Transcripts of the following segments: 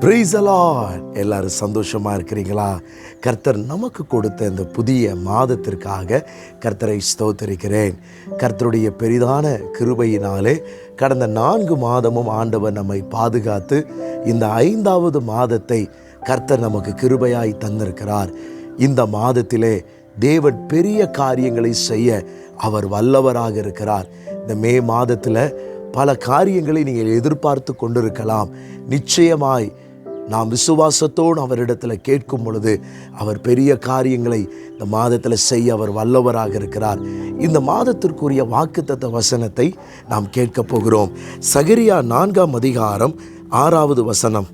பிரைசலான் எல்லாரும் சந்தோஷமாக இருக்கிறீங்களா? கர்த்தர் நமக்கு கொடுத்த இந்த புதிய மாதத்திற்காக கர்த்தரை ஸ்தோத்தரிக்கிறேன். கர்த்தருடைய பெரிதான கிருபையினாலே கடந்த நான்கு மாதமும் ஆண்டவர் நம்மை பாதுகாத்து இந்த ஐந்தாவது மாதத்தை கர்த்தர் நமக்கு கிருபையாய் தந்திருக்கிறார். இந்த மாதத்திலே தேவன் பெரிய காரியங்களை செய்ய அவர் வல்லவராக இருக்கிறார். இந்த மே மாதத்தில் பல காரியங்களை நீங்கள் எதிர்பார்த்து கொண்டிருக்கலாம். நிச்சயமாய் நாம் விசுவாசத்தோடு அவரிடத்தில் கேட்கும் பொழுது அவர் பெரிய காரியங்களை இந்த மாதத்தில் செய்ய அவர் வல்லவராக இருக்கிறார். இந்த மாதத்திற்குரிய வாக்குத்தத்த வசனத்தை நாம் கேட்கப் போகிறோம். சகரியா நான்காம் அதிகாரம் ஆறாவது வசனம்.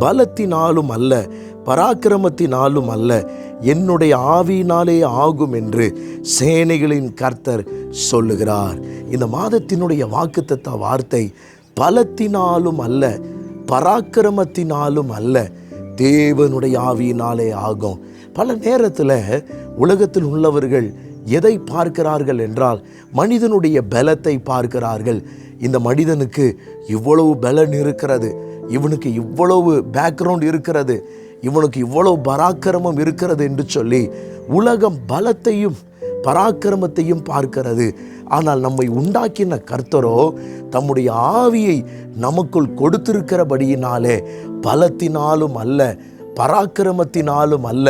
பலத்தினாலும் அல்ல பராக்கிரமத்தினாலும் அல்ல என்னுடைய ஆவியினாலே ஆகும் என்று சேனைகளின் கர்த்தர் சொல்லுகிறார். இந்த மாதத்தினுடைய வாக்குத்தத்த வார்த்தை பலத்தினாலும் அல்ல பராக்கிரமத்தினாலும் அல்ல தேவனுடைய ஆவியினாலே ஆகும். பல நேரத்தில் உலகத்தில் உள்ளவர்கள் எதை பார்க்கிறார்கள் என்றால் மனிதனுடைய பலத்தை பார்க்கிறார்கள். இந்த மனிதனுக்கு இவ்வளவு பலன் இருக்கிறது இவனுக்கு இவ்வளவு பேக்ரவுண்ட் இருக்கிறது இவனுக்கு இவ்வளவு பராக்கிரமம் இருக்கிறது என்று சொல்லி உலகம் பலத்தையும் பராக்கிரமத்தையும் பார்க்கிறது. ஆனால் நம்மை உண்டாக்கின கர்த்தரோ தம்முடைய ஆவியை நமக்குள் கொடுத்திருக்கிறபடியினாலே பலத்தினாலும் அல்ல பராக்கிரமத்தினாலும் அல்ல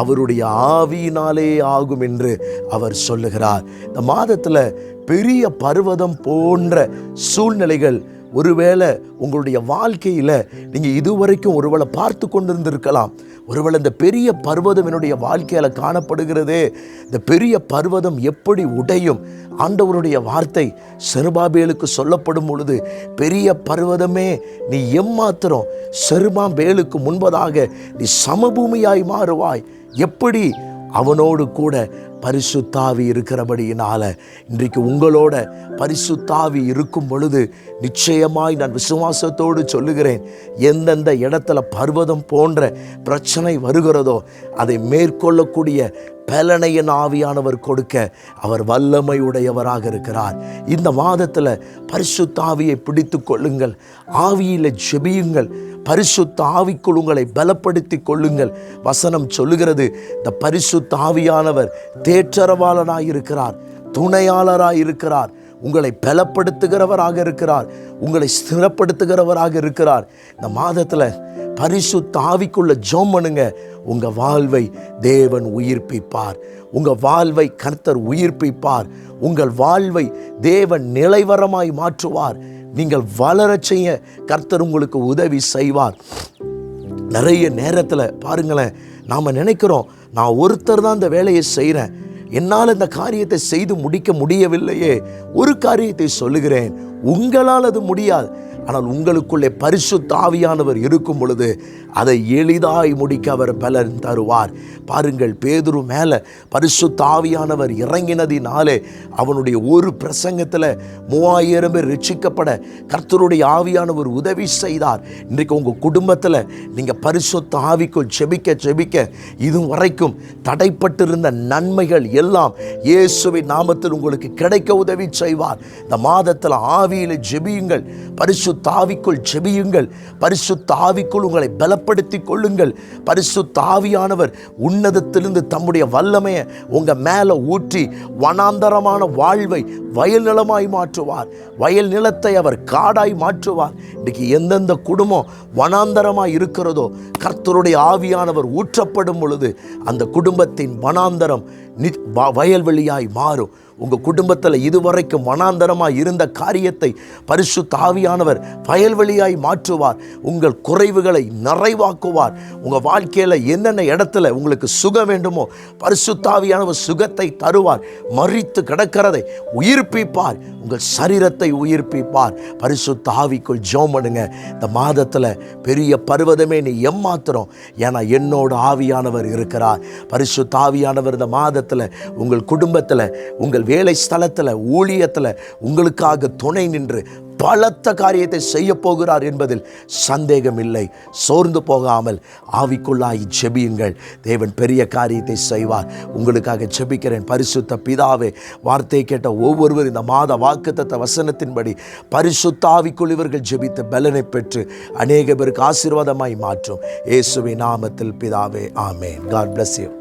அவருடைய ஆவியினாலே ஆகும் என்று அவர் சொல்லுகிறார். இந்த மாதத்தில் பெரிய பர்வதம் போன்ற சூழ்நிலைகள் ஒருவேளை உங்களுடைய வாழ்க்கையில் நீங்கள் இதுவரைக்கும் ஒருவேளை பார்த்து கொண்டிருந்திருக்கலாம். ஒருவேளை இந்த பெரிய பர்வதம் என்னுடைய வாழ்க்கையில் காணப்படுகிறதே. இந்த பெரிய பர்வதம் எப்படி உடையும்? ஆண்டவருடைய வார்த்தை செருபாபேலுக்கு சொல்லப்படும் பொழுது பெரிய பர்வதமே நீ எம்மாத்திரம் செருபாபேலுக்கு முன்பதாக நீ சமபூமியாய் மாறுவாய். எப்படி அவனோடு கூட பரிசுத்தாவி இருக்கிறபடியினால இன்றைக்கு உங்களோட பரிசுத்தாவி இருக்கும் பொழுது நிச்சயமாய் நான் விசுவாசத்தோடு சொல்லுகிறேன். எந்தெந்த இடத்துல பர்வதம் போன்ற பிரச்சனை வருகிறதோ அதை மேற்கொள்ளக்கூடிய பலனையின் ஆவியானவர் கொடுக்க அவர் வல்லமை உடையவராக இருக்கிறார். இந்த மாதத்தில் பரிசுத்தாவியை பிடித்து கொள்ளுங்கள். ஆவியில் ஜெபியுங்கள். பரிசுத்த ஆவிக்குள் உங்களை பலப்படுத்தி கொள்ளுங்கள். வசனம் சொல்லுகிறது இந்த பரிசுத்த ஆவியானவர் தேற்றரவாளனாக இருக்கிறார் துணையாளராக இருக்கிறார் உங்களை பலப்படுத்துகிறவராக இருக்கிறார் உங்களை ஸ்திரப்படுத்துகிறவராக இருக்கிறார். இந்த மாதத்தில் பரிசு தாவிக்குள்ள ஜோம் பண்ணுங்க. உங்கள் வாழ்வை தேவன் உயிர்ப்பிப்பார். உங்கள் வாழ்வை கர்த்தர் உயிர்ப்பிப்பார். உங்கள் வாழ்வை தேவன் நிலைவரமாய் மாற்றுவார். நீங்கள் வளரச் செய்ய கர்த்தர் உங்களுக்கு உதவி செய்வார். நிறைய நேரத்தில் பாருங்களேன் நாம் நினைக்கிறோம் நான் ஒருத்தர் தான் இந்த வேலையை செய்கிறேன் என்னால் இந்த காரியத்தை செய்து முடிக்க முடியவில்லையே. ஒரு காரியத்தை சொல்லுகிறேன் உங்களால் அது முடியாது. ஆனால் உங்களுக்குள்ளே பரிசுத்த ஆவியானவர் இருக்கும் பொழுது அதை எளிதாய் முடிக்க அவர் பலன் தருவார். பாருங்கள் பேதுரு மேலே பரிசுத்த ஆவியானவர் இறங்கினதினாலே அவனுடைய ஒரு பிரசங்கத்தில் மூவாயிரம் பேர் ரட்சிக்கப்பட கர்த்தருடைய ஆவியானவர் உதவி செய்தார். இன்றைக்கு உங்கள் குடும்பத்தில் நீங்கள் பரிசுத்த ஆவிக்குள் செபிக்க செபிக்க இது வரைக்கும் தடைப்பட்டிருந்த நன்மைகள் எல்லாம் இயேசுவின் நாமத்தில் உங்களுக்கு கிடைக்க உதவி செய்வார். இந்த மாதத்தில் ஆவியில் ஜெபியுங்கள். பரிசு பரிசுத்தாவிக்குள் ஜெபியுங்கள். பரிசுத்தாவிக்குள் உங்களை பலப்படுத்தி கொள்ளுங்கள். பரிசுத்தாவியானவர் உன்னதத்திலிருந்து தம்முடைய வல்லமையை உங்கள் மேலே ஊற்றி வனாந்தரமான வாழ்வை வயல் நிலமாய் மாற்றுவார். வயல் நிலத்தை அவர் காடாய் மாற்றுவார். இன்னைக்கு எந்தெந்த குடும்பம் வனாந்தரமாக இருக்கிறதோ கர்த்தருடைய ஆவியானவர் ஊற்றப்படும் பொழுது அந்த குடும்பத்தின் வனாந்தரம் நி வயல்வெளியாய் மாறும். உங்கள் குடும்பத்தில் இதுவரைக்கும் மனாந்தரமாக இருந்த காரியத்தை பரிசு தாவியானவர் வயல்வெளியாய் மாற்றுவார். உங்கள் குறைவுகளை நிறைவாக்குவார். உங்கள் வாழ்க்கையில் என்னென்ன இடத்துல உங்களுக்கு சுகம் வேண்டுமோ பரிசுத்தாவியானவர் சுகத்தை தருவார். மறித்து கிடக்கிறதை உயிர்ப்பிப்பார். உங்கள் சரீரத்தை உயிர்ப்பிப்பார். பரிசுத்த ஆவிக்குள் ஜோம் பண்ணுங்க. இந்த மாதத்தில் பெரிய பருவதமே நீ எம்மாத்திரம் ஏன்னா என்னோட ஆவியானவர் இருக்கிறார். பரிசுத்த ஆவியானவர் இந்த மாதத்தில் உங்கள் குடும்பத்தில் உங்கள் வேலை ஸ்தலத்தில் ஊழியத்தில் உங்களுக்காக துணை நின்று பலத்த காரியத்தை செய்ய போகிறார் என்பதில் சந்தேகம் இல்லை சோர்ந்து போகாமல் ஆவிக்குள்ளாய் ஜெபியுங்கள். தேவன் பெரிய காரியத்தை செய்வார். உங்களுக்காக ஜெபிக்கிறேன். பரிசுத்த பிதாவே வார்த்தை கேட்ட ஒவ்வொருவர் இந்த மாத வாக்குத்தத்த வசனத்தின்படி பரிசுத்த ஆவிக்குள் இவர்கள் ஜெபித்த பலனை பெற்று அநேக பேருக்கு ஆசீர்வாதமாய் மாற்றும். இயேசுவின் நாமத்தில் பிதாவே ஆமேன். God bless you